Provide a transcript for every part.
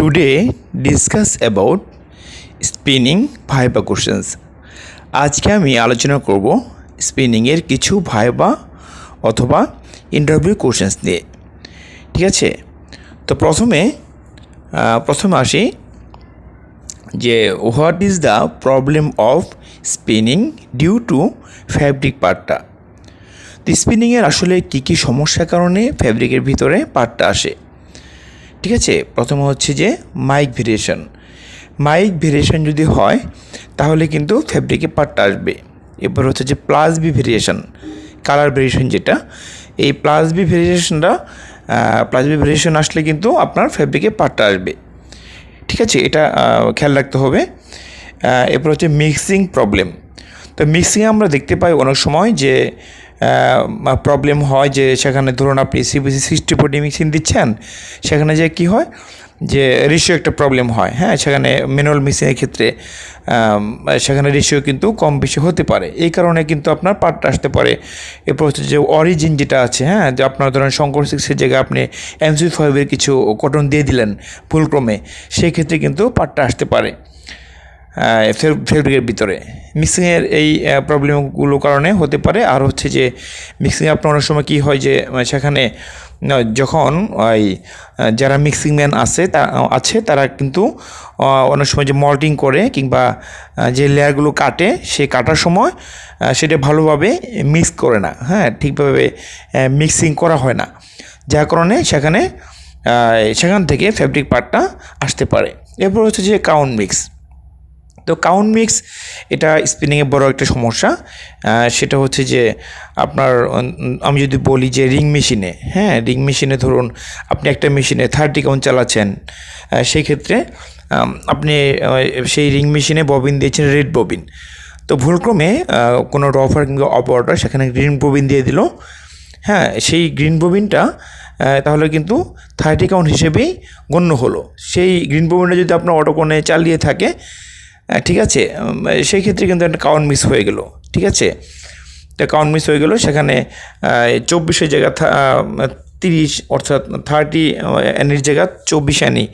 Today discuss about spinning viva questions আজকে আমি আলোচনা করব স্পিনিংয়ের কিছু ভাইবা অথবা ইন্টারভিউ কোশ্চেন্স নিয়ে। ঠিক আছে? তো প্রথমে প্রথমে আসি যে what is the problem of spinning due to fabric পার্টটা তো স্পিনিংয়ের আসলে কী কী সমস্যার কারণে ফ্যাব্রিকের ভিতরে পার্টটা আসে? ঠিক আছে? প্রথমে হচ্ছে যে মাইক ভেরিয়েশন মাইক ভেরিয়েশন যদি হয়, তাহলে কিন্তু ফ্যাব্রিকে পার্টটা আসবে। এরপর হচ্ছে যে plus B variation colour variation যেটা, এই প্লাস বি ভেরিয়েশনটা প্লাস বি ভেরিয়েশন আসলে কিন্তু আপনার ফ্যাব্রিকে পার্টটা আসবে। ঠিক আছে? এটা খেয়াল রাখতে হবে। এরপর হচ্ছে মিক্সিং প্রবলেম তো মিক্সিংয়ে আমরা দেখতে পাই অনেক সময় যে প্রবলেম হয় যে সেখানে ধরুন আপনি সিবিসি সিক্সটি ফোর্টি মিক্সিং দিচ্ছেন, সেখানে যে কি হয়? যে রেশিও একটা প্রবলেম হয় হ্যাঁ? সেখানে ম্যানুয়াল মিক্সিংয়ের ক্ষেত্রে সেখানে রেশিও কিন্তু কম বেশি হতে পারে। এই কারণে কিন্তু আপনার পার্টটা আসতে পারে। এরপর হচ্ছে যে অরিজিন যেটা আছে হ্যাঁ? যে আপনার ধরেন শঙ্কর সিক্সের জায়গায় আপনি এমসি ফাইভের কিছু কটন দিয়ে দিলেন ভুলক্রমে, সেই ক্ষেত্রে কিন্তু পার্টটা আসতে পারে। ফেব্রিকের ভিতরে। মিক্সিংয়ের এই প্রবলেমগুলো কারণে হতে পারে। আর হচ্ছে যে, মিক্সিং আপনার অনেক সময় কী হয় যে সেখানে যখন ওই যারা মিক্সিং ম্যান আছে, তা, আছে, তারা কিন্তু অনেক সময় যে মল্টিং করে কিংবা যে লেয়ারগুলো কাটে, সে কাটার সময় সেটা ভালোভাবে মিক্স করে না। হ্যাঁ ঠিকভাবে মিক্সিং করা হয় না। যার কারণে সেখানে সেখান থেকে ফ্যাব্রিক পার্টটা আসতে পারে। এরপর হচ্ছে যে কাউন্ট মিক্স তো কাউন্ট মিক্স এটা স্পিনিংয়ে বড় একটা সমস্যা। সেটা হচ্ছে যে আপনার আমি যদি বলি যে রিং মেশিনে হ্যাঁ রিং মেশিনে ধরুন আপনি একটা মেশিনে থার্টি কাউন্ট চালাচ্ছেন সেই ক্ষেত্রে আপনি সেই রিং মেশিনে ববিন দিয়েছেন রেড ববিন তো ভুলক্রমে কোনো রফার কিংবা অপারেটর সেখানে গ্রিন ববিন দিয়ে দিল। হ্যাঁ সেই গ্রিন ববিনটা তাহলে কিন্তু থার্টি কাউন্ট হিসেবেই গণ্য হলো। সেই গ্রিন ববিনটা যদি আপনার অটোকোনে চালিয়ে থাকে ঠিক আছে? সেই ক্ষেত্রে কিন্তু একটা কাউন্ট মিস হয়ে গেল, ঠিক আছে? একটা কাউন্ট মিস হয়ে গেল, সেখানে চব্বিশের জায়গা তিরিশ, অর্থাৎ থার্টি অ্যানির জায়গা চব্বিশ অ্যানি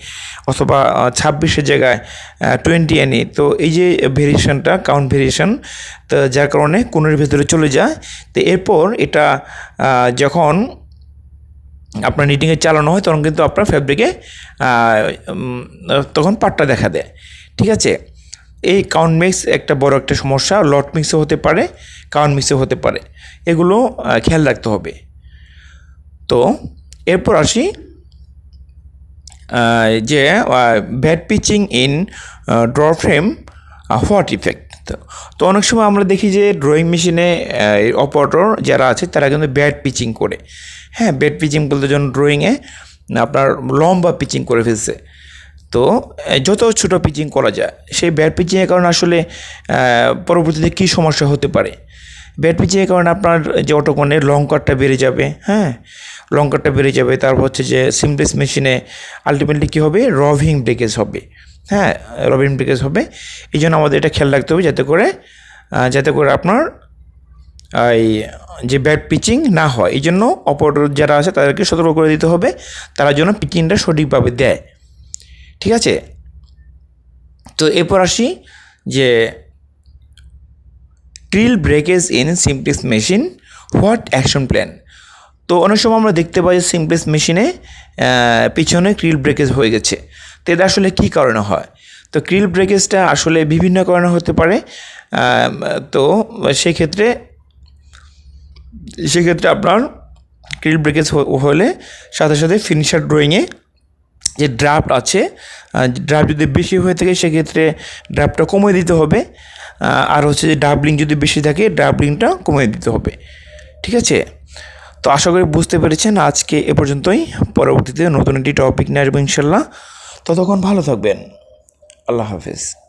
অথবা ছাব্বিশের জায়গায় টোয়েন্টি অ্যানি তো এই যে ভেরিয়েশনটা কাউন্ট ভেরিয়েশন তো যার কারণে কোণের ভেতরে চলে যায়। তো এরপর এটা যখন আপনার নিটিংয়ে চালানো হয়, তখন কিন্তু আপনার ফ্যাব্রিকে তখন পাটটা দেখা দেয়, ঠিক আছে? এই কাউন্ট মিক্স একটা বড় একটা সমস্যা লট মিক্সও হতে পারে কাউন্ট মিক্সও হতে পারে। এগুলো খেয়াল রাখতে হবে। তো, এরপর আসি যে bad piecing in draw frame what effect তো অনেক সময় আমরা দেখি যে ড্রয়িং মেশিনে অপারেটর যারা আছে, তারা কিন্তু ব্যাড পিচিং করে। হ্যাঁ ব্যাড পিচিং বলতে যখন ড্রয়িংয়ে আপনার লম্বা পিচিং করে ফেলছে তো যত ছোটো পিচিং করা যায়, সেই ব্যাড পিচিংয়ের কারণে আসলে পরবর্তীতে কী সমস্যা হতে পারে? ব্যাড পিচিংয়ের কারণে আপনার যে অটোকনের লং কাটটা বেড়ে যাবে হ্যাঁ? লং কাটটা বেড়ে যাবে, তারপর হচ্ছে যে সিমপ্লেস মেশিনে আলটিমেটলি কী হবে? রভিং ব্রেকেজ হবে হ্যাঁ? রভিং ব্রেকেজ হবে। এই জন্য আমাদের এটা খেয়াল রাখতে হবে যাতে করে যাতে করে আপনার, এই, যে ব্যাড পিচিং না হয়। এই জন্য অপর যারা আছে তাদেরকে সতর্ক করে দিতে হবে। তারা যেন পিচিংটা সঠিকভাবে দেয়। ঠিক আছে? তো এরপর আসি যে creel breakage in simplex machine what action plan তো অনেক সময় আমরা দেখতে পাই যে সিমপ্লেক্স মেশিনে পিছনে ক্রিল ব্রেকেজ হয়ে গেছে। তো এটা আসলে কী কারণে হয়? তো ক্রিল ব্রেকেজটা আসলে বিভিন্ন কারণে হতে পারে। তো সেক্ষেত্রে সেক্ষেত্রে আপনার ক্রিল ব্রেকেজ হলে সাথে সাথে ফিনিশার ড্রয়িংয়ে যে ড্রাফট আছে ড্রাফট যদি বেশি হয়ে থাকে, সেক্ষেত্রে ড্রাফটটা কমিয়ে দিতে হবে। আর হচ্ছে যে ডাবলিং যদি বেশি থাকে ডাবলিংটা কমিয়ে দিতে হবে। ঠিক আছে? তো আশা করি বুঝতে পেরেছেন। আজকে এ পর্যন্তই। পরবর্তীতে নতুন একটি টপিক নিয়ে আসব ইনশাল্লাহ। ততক্ষণ ভালো থাকবেন। আল্লাহ হাফেজ।